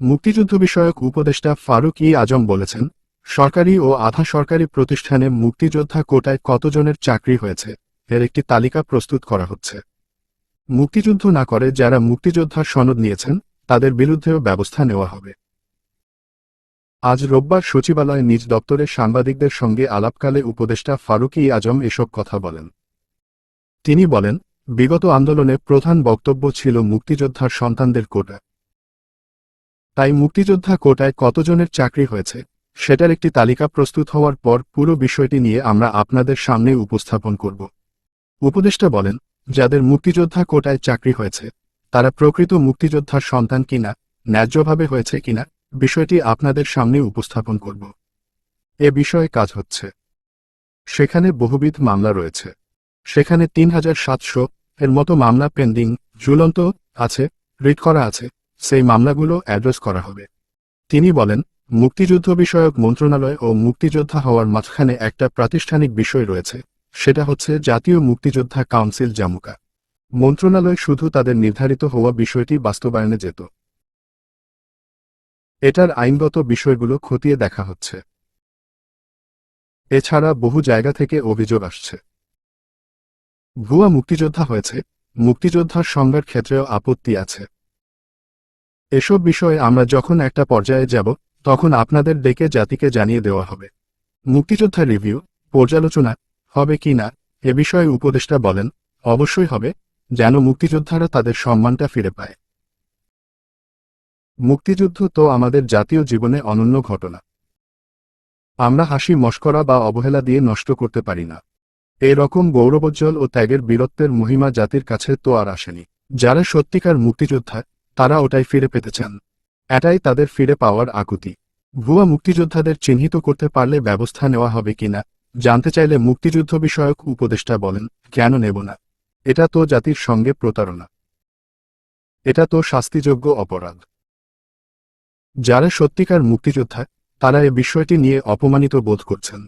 মুক্তিযুদ্ধ বিষয়ক উপদেষ্টা ফারুক ই আজম বলেছেন, সরকারি ও আধা সরকারি প্রতিষ্ঠানে মুক্তিযোদ্ধা কোটায় কতজনের চাকরি হয়েছে, এর একটি তালিকা প্রস্তুত করা হচ্ছে। মুক্তিযুদ্ধ না করে যারা মুক্তিযোদ্ধার সনদ নিয়েছেন, তাদের বিরুদ্ধেও ব্যবস্থা নেওয়া হবে। আজ রোববার সচিবালয়ে নিজ দপ্তরে সাংবাদিকদের সঙ্গে আলাপকালে উপদেষ্টা ফারুক ই আজম এসব কথা বলেন। তিনি বলেন, বিগত আন্দোলনে প্রধান বক্তব্য ছিল মুক্তিযোদ্ধার সন্তানদের কোটা। তাই মুক্তিযোদ্ধা কোটায় কতজনের চাকরি হয়েছে, সেটার একটি তালিকা প্রস্তুত হওয়ার পর পুরো বিষয়টি নিয়ে আমরা আপনাদের সামনে উপস্থাপন করব। উপদেষ্টা বলেন, যাদের মুক্তিযোদ্ধা কোটায় চাকরি হয়েছে, তারা প্রকৃত মুক্তিযোদ্ধার সন্তান কিনা, ন্যায্যভাবে হয়েছে কিনা, বিষয়টি আপনাদের সামনে উপস্থাপন করব। এ বিষয়ে কাজ হচ্ছে। সেখানে বহুবিধ মামলা রয়েছে। সেখানে তিন হাজার সাতশো এর মতো মামলা পেন্ডিং, ঝুলন্ত আছে, রিট করা আছে সেই মামলাগুলো অ্যাড্রেস করা হবে। তিনি বলেন, মুক্তিযুদ্ধ বিষয়ক মন্ত্রণালয় ও মুক্তিযোদ্ধা হওয়ার মাঝখানে একটা প্রাতিষ্ঠানিক বিষয় রয়েছে, সেটা হচ্ছে জাতীয় মুক্তিযোদ্ধা কাউন্সিল জামুকা। মন্ত্রণালয় শুধু তাদের নির্ধারিত হওয়া বিষয়টি বাস্তবায়নে যেত। এটার আইনগত বিষয়গুলো খতিয়ে দেখা হচ্ছে। এছাড়া বহু জায়গা থেকে অভিযোগ আসছে। ভুয়া মুক্তিযোদ্ধা হয়েছে, মুক্তিযোদ্ধার সংজ্ঞার ক্ষেত্রেও আপত্তি আছে। এসব বিষয়ে আমরা যখন একটা পর্যায়ে যাব, তখন আপনাদের ডেকে জাতিকে জানিয়ে দেওয়া হবে। মুক্তিযোদ্ধা রিভিউ, পর্যালোচনা, হবে কি না, এ বিষয়ে উপদেষ্টা বলেন, অবশ্যই হবে, যেন মুক্তিযোদ্ধারা তাদের সম্মানটা ফিরে পায়। মুক্তিযুদ্ধ তো আমাদের জাতীয় জীবনে অনন্য ঘটনা। আমরা হাসি, মস্করা বা অবহেলা দিয়ে নষ্ট করতে পারি না। এই রকম গৌরবোজ্জ্বল ও ত্যাগের বীরত্বের মহিমা জাতির কাছে তো আর আসেনি। যারা সত্যিকার মুক্তিযোদ্ধা তারা ওটাই ফিরে পেতে চান এটাই তাদের ফিরে পাওয়ার আকুতি। ভুয়া মুক্তিযোদ্ধাদের চিহ্নিত করতে পারলে ব্যবস্থা নেওয়া হবে কিনা, জানতে চাইলে মুক্তিযুদ্ধ বিষয়ক উপদেষ্টা বলেন, কেন নেব না? এটা তো জাতির সঙ্গে প্রতারণা। এটা তো শাস্তিযোগ্য অপরাধ। যারা সত্যিকার মুক্তিযোদ্ধা, তারা এ বিষয়টি নিয়ে অপমানিত বোধ করছেন।